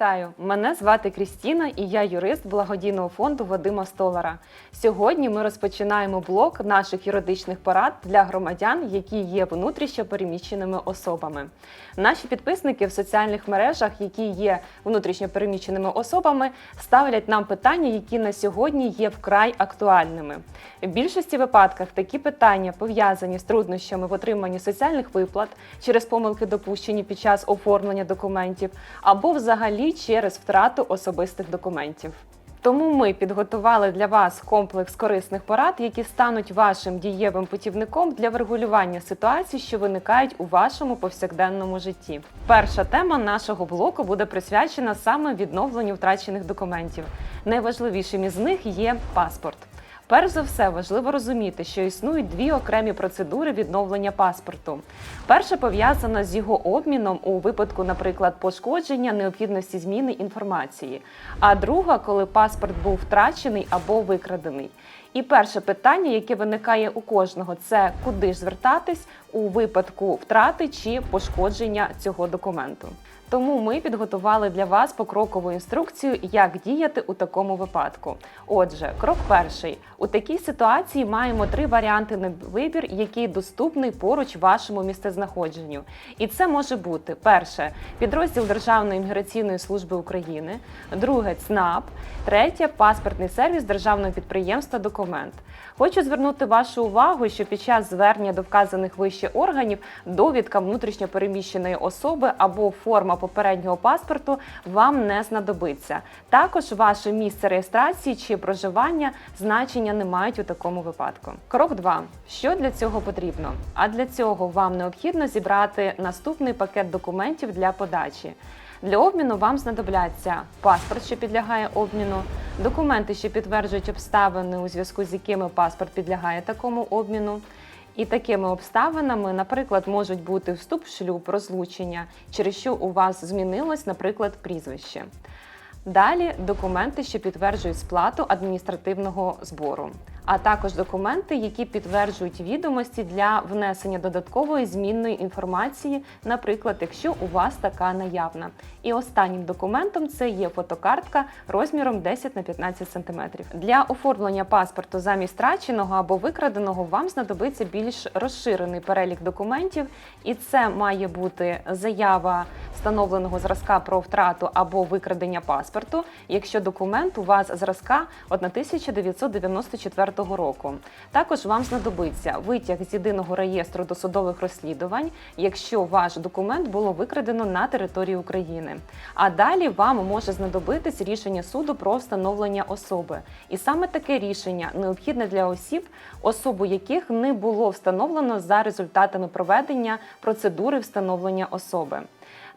Вітаю! Мене звати Крістіна і я юрист благодійного фонду Вадима Столара. Сьогодні ми розпочинаємо блок наших юридичних порад для громадян, які є внутрішньо переміщеними особами. Наші підписники в соціальних мережах, які є внутрішньо переміщеними особами, ставлять нам питання, які на сьогодні є вкрай актуальними. В більшості випадках такі питання пов'язані з труднощами в отриманні соціальних виплат через помилки, допущені під час оформлення документів, або взагалі через втрату особистих документів. Тому ми підготували для вас комплекс корисних порад, які стануть вашим дієвим путівником для врегулювання ситуацій, що виникають у вашому повсякденному житті. Перша тема нашого блоку буде присвячена саме відновленню втрачених документів. Найважливішим із них є паспорт. Перш за все, важливо розуміти, що існують дві окремі процедури відновлення паспорту. Перша пов'язана з його обміном у випадку, наприклад, пошкодження необхідності зміни інформації, а друга, коли паспорт був втрачений або викрадений. І перше питання, яке виникає у кожного, це куди ж звертатись у випадку втрати чи пошкодження цього документу. Тому ми підготували для вас покрокову інструкцію, як діяти у такому випадку. Отже, крок перший: у такій ситуації маємо три варіанти на вибір, який доступний поруч вашому місцезнаходженню. І це може бути перше підрозділ Державної міграційної служби України, друге ЦНАП, третє паспортний сервіс державного підприємства Документ. Хочу звернути вашу увагу, що під час звернення до вказаних вище органів довідка внутрішньопереміщеної особи або форма попереднього паспорту вам не знадобиться. Також ваше місце реєстрації чи проживання значення не мають у такому випадку. Крок 2. Що для цього потрібно? А для цього вам необхідно зібрати наступний пакет документів для подачі. Для обміну вам знадобляться паспорт, що підлягає обміну, документи, що підтверджують обставини, у зв'язку з якими паспорт підлягає такому обміну. І такими обставинами, наприклад, можуть бути вступ в шлюб, розлучення, через що у вас змінилось, наприклад, прізвище. Далі документи, що підтверджують сплату адміністративного збору, а також документи, які підтверджують відомості для внесення додаткової змінної інформації, наприклад, якщо у вас така наявна. І останнім документом це є фотокартка розміром 10 на 15 см. Для оформлення паспорту замість втраченого або викраденого вам знадобиться більш розширений перелік документів, і це має бути заява встановленого зразка про втрату або викрадення паспорту, якщо документ у вас зразка 1994 року. Також вам знадобиться витяг з єдиного реєстру досудових розслідувань, якщо ваш документ було викрадено на території України. А далі вам може знадобитись рішення суду про встановлення особи. І саме таке рішення необхідне для осіб, особу яких не було встановлено за результатами проведення процедури встановлення особи.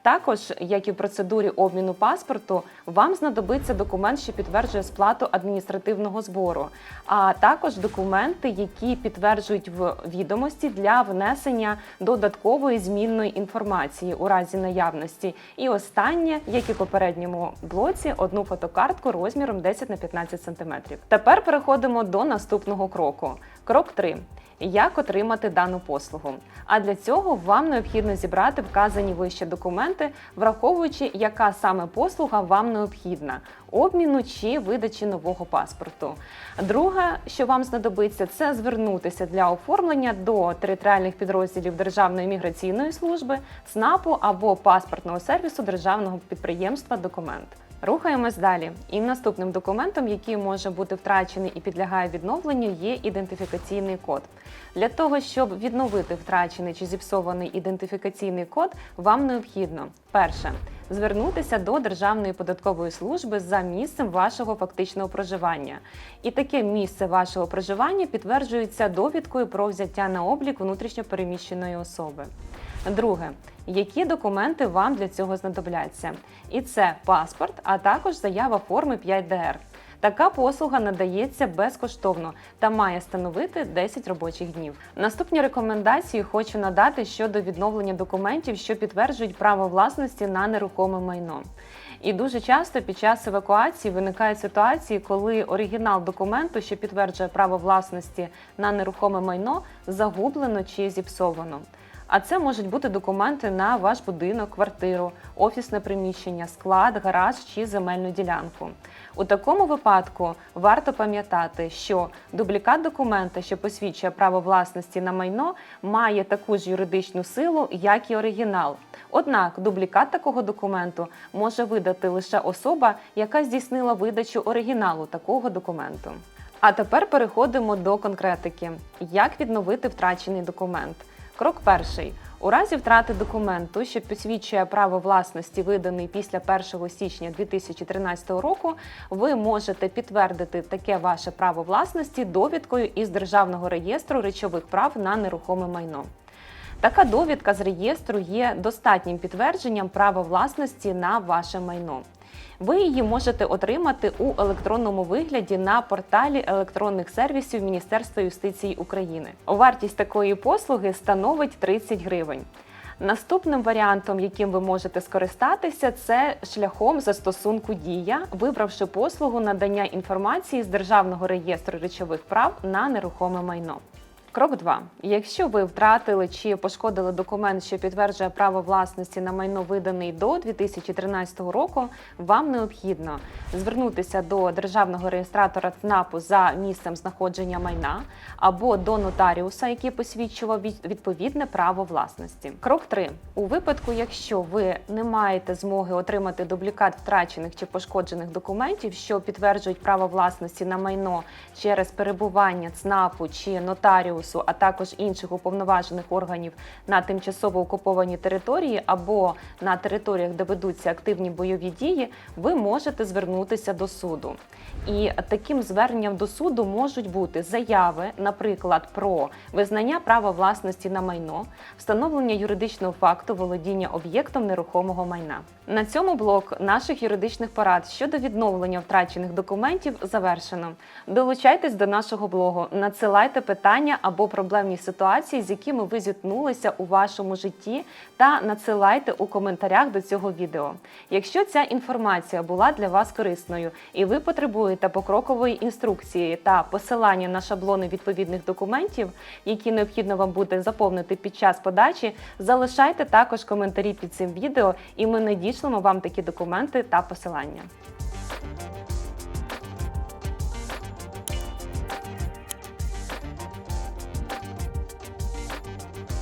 Також, як і в процедурі обміну паспорту, вам знадобиться документ, що підтверджує сплату адміністративного збору, а також документи, які підтверджують в відомості для внесення додаткової змінної інформації у разі наявності. І останнє, як і в попередньому блоці, одну фотокартку розміром 10 на 15 см. Тепер переходимо до наступного кроку. Крок 3 як отримати дану послугу. А для цього вам необхідно зібрати вказані вище документи, враховуючи, яка саме послуга вам необхідна обміну чи видачі нового паспорту. Друге, що вам знадобиться, це звернутися для оформлення до територіальних підрозділів Державної міграційної служби, ЦНАПу або паспортного сервісу державного підприємства Документ. Рухаємось далі. І наступним документом, який може бути втрачений і підлягає відновленню, є ідентифікаційний код. Для того, щоб відновити втрачений чи зіпсований ідентифікаційний код, вам необхідно перше звернутися до Державної податкової служби за місцем вашого фактичного проживання. І таке місце вашого проживання підтверджується довідкою про взяття на облік внутрішньопереміщеної особи. Друге, які документи вам для цього знадобляться? І це паспорт, а також заява форми 5ДР. Така послуга надається безкоштовно та має становити 10 робочих днів. Наступні рекомендації хочу надати щодо відновлення документів, що підтверджують право власності на нерухоме майно. І дуже часто під час евакуації виникають ситуації, коли оригінал документу, що підтверджує право власності на нерухоме майно, загублено чи зіпсовано. А це можуть бути документи на ваш будинок, квартиру, офісне приміщення, склад, гараж чи земельну ділянку. У такому випадку варто пам'ятати, що дублікат документа, що посвідчує право власності на майно, має таку ж юридичну силу, як і оригінал. Однак дублікат такого документу може видати лише особа, яка здійснила видачу оригіналу такого документу. А тепер переходимо до конкретики: як відновити втрачений документ. Крок перший. У разі втрати документу, що посвідчує право власності, виданий після 1 січня 2013 року, ви можете підтвердити таке ваше право власності довідкою із Державного реєстру речових прав на нерухоме майно. Така довідка з реєстру є достатнім підтвердженням права власності на ваше майно. Ви її можете отримати у електронному вигляді на порталі електронних сервісів Міністерства юстиції України. Вартість такої послуги становить 30 гривень. Наступним варіантом, яким ви можете скористатися, це шляхом застосунку Дія, вибравши послугу надання інформації з Державного реєстру речових прав на нерухоме майно. Крок 2. Якщо ви втратили чи пошкодили документ, що підтверджує право власності на майно виданий до 2013 року, вам необхідно звернутися до державного реєстратора ЦНАПу за місцем знаходження майна або до нотаріуса, який посвідчував відповідне право власності. Крок 3. У випадку, якщо ви не маєте змоги отримати дублікат втрачених чи пошкоджених документів, що підтверджують право власності на майно через перебування ЦНАПу чи нотаріусу, а також інших уповноважених органів на тимчасово окупованій території або на територіях, де ведуться активні бойові дії, ви можете звернутися до суду. І таким зверненням до суду можуть бути заяви, наприклад, про визнання права власності на майно, встановлення юридичного факту володіння об'єктом нерухомого майна. На цьому блок наших юридичних порад щодо відновлення втрачених документів завершено. Долучайтесь до нашого блогу, надсилайте питання або проблемні ситуації, з якими ви зіткнулися у вашому житті, та надсилайте у коментарях до цього відео. Якщо ця інформація була для вас корисною і ви потребуєте покрокової інструкції та посилання на шаблони відповідних документів, які необхідно вам буде заповнити під час подачі, залишайте також коментарі під цим відео, і ми надішлемо вам такі документи та посилання.